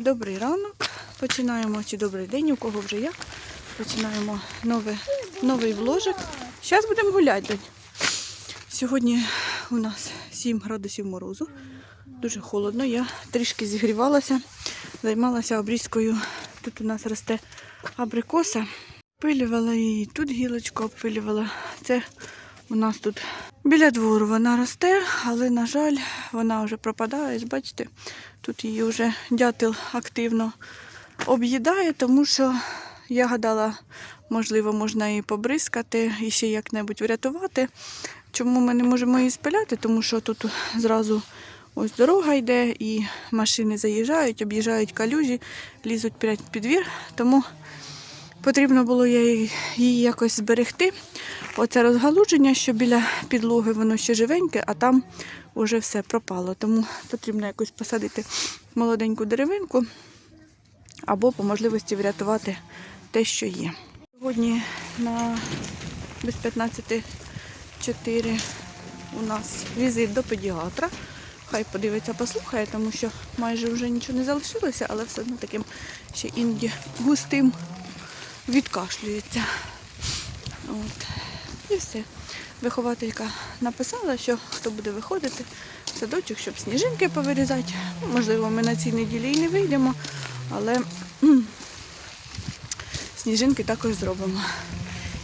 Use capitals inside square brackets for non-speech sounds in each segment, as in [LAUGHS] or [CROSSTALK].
Добрий ранок. Починаємо, чи добрий день, у кого вже як. Починаємо нове, новий вложик. Зараз будемо гуляти. Донь. Сьогодні у нас 7 градусів морозу. Дуже холодно. Я трішки зігрівалася, займалася обрізкою. Тут у нас росте абрикоса. Пилювала її, тут гілочку обпилювала. Це у нас тут біля двору вона росте, але, на жаль, вона вже пропадає. Бачите, тут її вже дятел активно об'їдає, тому що я гадала, можливо, можна її побризкати і ще як-небудь врятувати. Чому ми не можемо її спиляти? Тому що тут зразу ось дорога йде, і машини заїжджають, об'їжджають калюжі, лізуть під під двір. Тому потрібно було її якось зберегти. Оце розгалудження, що біля підлоги воно ще живеньке, а там вже все пропало. Тому потрібно якось посадити молоденьку деревинку або по можливості врятувати те, що є. Сьогодні на без 15.4 у нас візит до педіатра. Хай подивиться, послухає, тому що майже вже нічого не залишилося, але все одно таким ще іноді густим відкашлюється. От. І все. Вихователька написала, що хто буде виходити в садочок, щоб сніжинки повирізати. Можливо, ми на цій неділі і не вийдемо, але сніжинки також зробимо.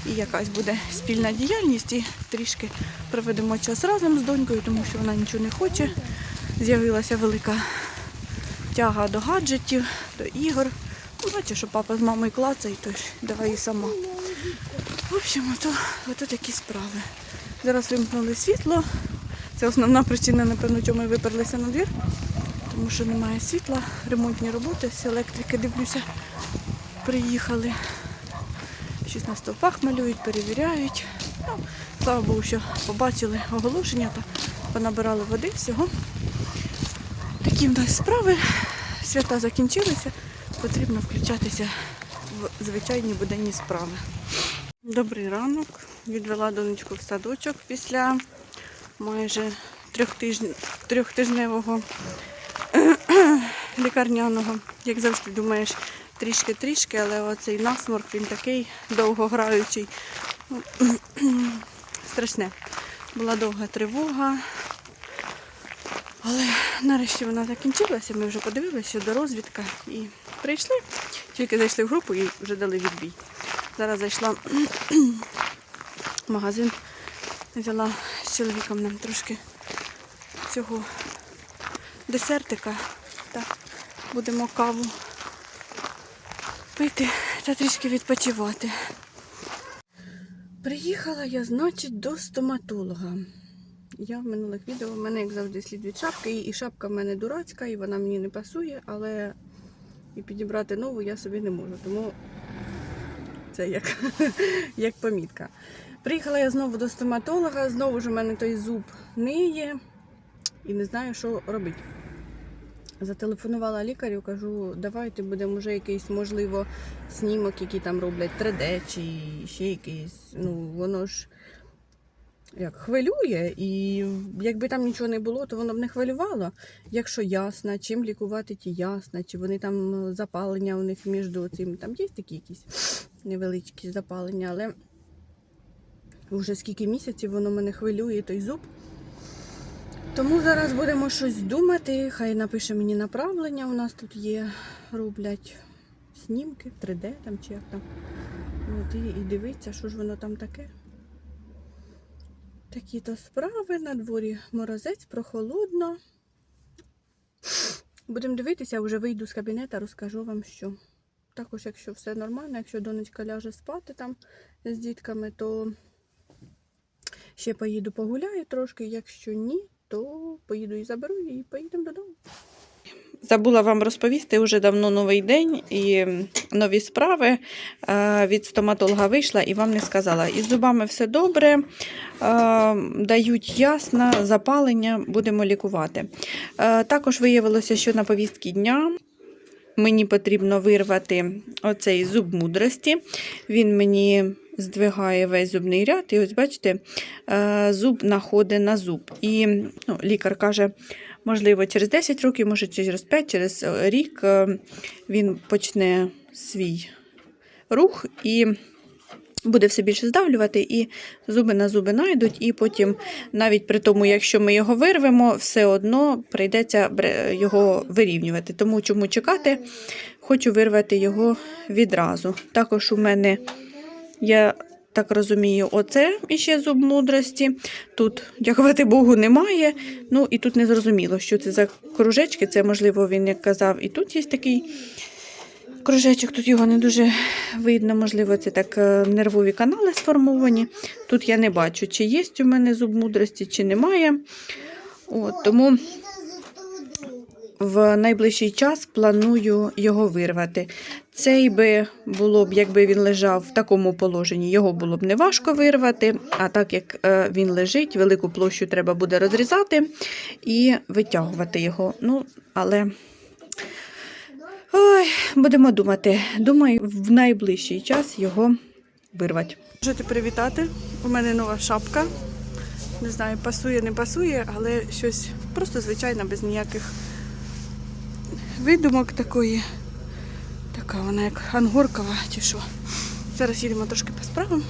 І якась буде спільна діяльність, і трішки проведемо час разом з донькою, тому що вона нічого не хоче. З'явилася велика тяга до гаджетів, до ігор. Ну, Бачиш, що папа з мамою клацають, тож давай і сама. В общем, ото, ото такі справи. Зараз вимкнули світло. Це основна причина, напевно, чому ми виперлися на двір. Тому що немає світла, ремонтні роботи, всі електрики, дивлюся, приїхали. Щось на стовпах малюють, перевіряють. Ну, слава Богу, що побачили оголошення та понабирали води всього. Такі в нас справи. Свята закінчилися. Потрібно включатися в звичайні буденні справи. Добрий ранок. Відвела донечку в садочок після майже трьохтижн... трьохтижневого [CLEARS THROAT] лікарняного. Як завжди думаєш, трішки-трішки, але оцей насморк він такий довгограючий. [CLEARS THROAT] Страшне. Була довга тривога. Але нарешті вона закінчилася, ми вже подивилися, до розвідка і прийшли. Тільки зайшли в групу і вже дали відбій. Зараз зайшла в магазин, взяла з чоловіком нам трошки цього десертика та будемо каву пити та трішки відпочивати. Приїхала я, значить, до стоматолога. Я в минулих відео в мене, як завжди, слід від шапки, і шапка в мене дурацька, і вона мені не пасує, але і підібрати нову я собі не можу. Тому це як, [LAUGHS] як помітка. Приїхала я знову до стоматолога, знову ж у мене той зуб ниє і не знаю, що робити. Зателефонувала лікарю, кажу, давайте будемо вже якийсь, можливо, снімок, який там роблять 3D чи ще якийсь. Ну, воно ж як хвилює, і якби там нічого не було, то воно б не хвилювало. Якщо ясна, чим лікувати ті ясна, чи вони там запалення у них між цим. Там є такі якісь невеличкі запалення, але вже скільки місяців воно мене хвилює, той зуб. Тому зараз будемо щось думати. Хай напише мені направлення. У нас тут є, роблять снімки, 3D там чи як там. От, і, і дивиться, що ж воно там таке. Такі то справи на дворі морозець, прохолодно. Будемо дивитися, вже вийду з кабінету, розкажу вам, що. Також, якщо все нормально, якщо донечка ляже спати там з дітками, то ще поїду погуляю трошки. Якщо ні, то поїду і заберу і поїдемо додому. Забула вам розповісти вже давно новий день і нові справи. Е, Від стоматолога вийшла і вам не сказала. Із зубами все добре, е, дають ясно, запалення, будемо лікувати. Е, Також виявилося, що на повістки дня мені потрібно вирвати оцей зуб мудрості. Він мені здвигає весь зубний ряд. І ось бачите, е, зуб находить на зуб. І ну, лікар каже, можливо, через 10 років, може через 5, через е, рік е, він почне свій рух і буде все більше здавлювати, і зуби на зуби найдуть, і потім, навіть при тому, якщо ми його вирвемо, все одно прийдеться його вирівнювати. Тому чому чекати, хочу вирвати його відразу. Також у мене, я так розумію, оце іще зуб мудрості. Тут, дякувати Богу, немає. Ну і тут не зрозуміло, що це за кружечки. Це, можливо, він як казав, і тут є такий кружечок, тут його не дуже видно, можливо, це так е, нервові канали сформовані. Тут я не бачу, чи є у мене зуб мудрості, чи немає. От, тому в найближчий час планую його вирвати. Цей би було б, якби він лежав в такому положенні, його було б не важко вирвати. А так як е, він лежить, велику площу треба буде розрізати і витягувати його. Ну, але Ой, будемо думати. Думаю, в найближчий час його вирвати. Можете привітати. У мене нова шапка. Не знаю, пасує, не пасує, але щось просто звичайно, без ніяких видумок такої. Така вона як ангоркова чи що. Зараз їдемо трошки по справам.